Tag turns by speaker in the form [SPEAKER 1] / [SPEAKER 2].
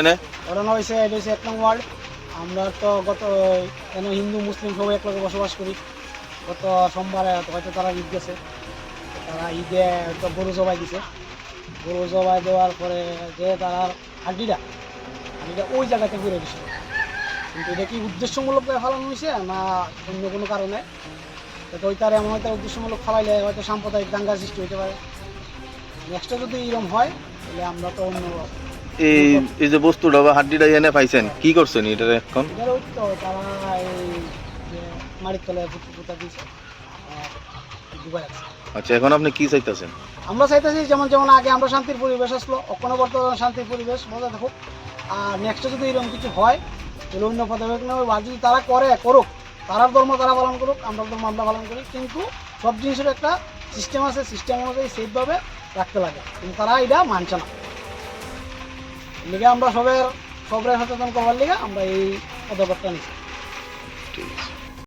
[SPEAKER 1] এনে
[SPEAKER 2] ঘটনা হয়েছে এটা হচ্ছে এক নম্বর ওয়ার্ড। আমরা তো গত কেন হিন্দু, মুসলিম সবাই এক লগে বসবাস করি। গত সোমবারে হয়তো তারা ঈদ গেছে। তারা ঈদে তো গরু জবাই দিছে। গরু জবাই দেওয়ার পরে যে তারা হাড্ডিটা হাড্ডিটা ওই জায়গাতে ঘুরে দিছিল কিন্তু এটা কি উদ্দেশ্যমূলক ফালানো হয়েছে না অন্য কোনো কারণে? তো ওই তার এমন হয়তো উদ্দেশ্যমূলক ফালাইলে হয়তো সাম্প্রদায়িক দাঙ্গা সৃষ্টি হতে পারে। নেক্সটে যদি এরকম হয়, তাহলে আমরা তো অন্য
[SPEAKER 1] এই এই যে বস্তুটা বা হাড্ডিটা এনে পাইছেন, কি করছেন এটা এখন? আচ্ছা এখন আপনি কি চাইতেছেন?
[SPEAKER 2] আমরা চাইতেছি যেমন যেমন আগে আমরা শান্তির পরিবেশ আসলো অক্ষণ বর্তমান শান্তির পরিবেশ, মজা থাকুক আর নেক্সটে যদি এরকম কিছু হয়, তাহলে অন্য পদক্ষেপ নেবে বা যদি তারা করে, করুক, তারার ধর্ম তারা পালন করুক, আমরা ধর্ম আমরা পালন করি, কিন্তু সব জিনিসের একটা সিস্টেম আছে সিস্টেম অনুযায়ী সেফভাবে রাখতে লাগে। কিন্তু তারা এটা মানছে না। লিগে আমরা সবের সবাই সচেতন করবার লিগে আমরা এই কথাবার্তা নিচ্ছি। ঠিক আছে।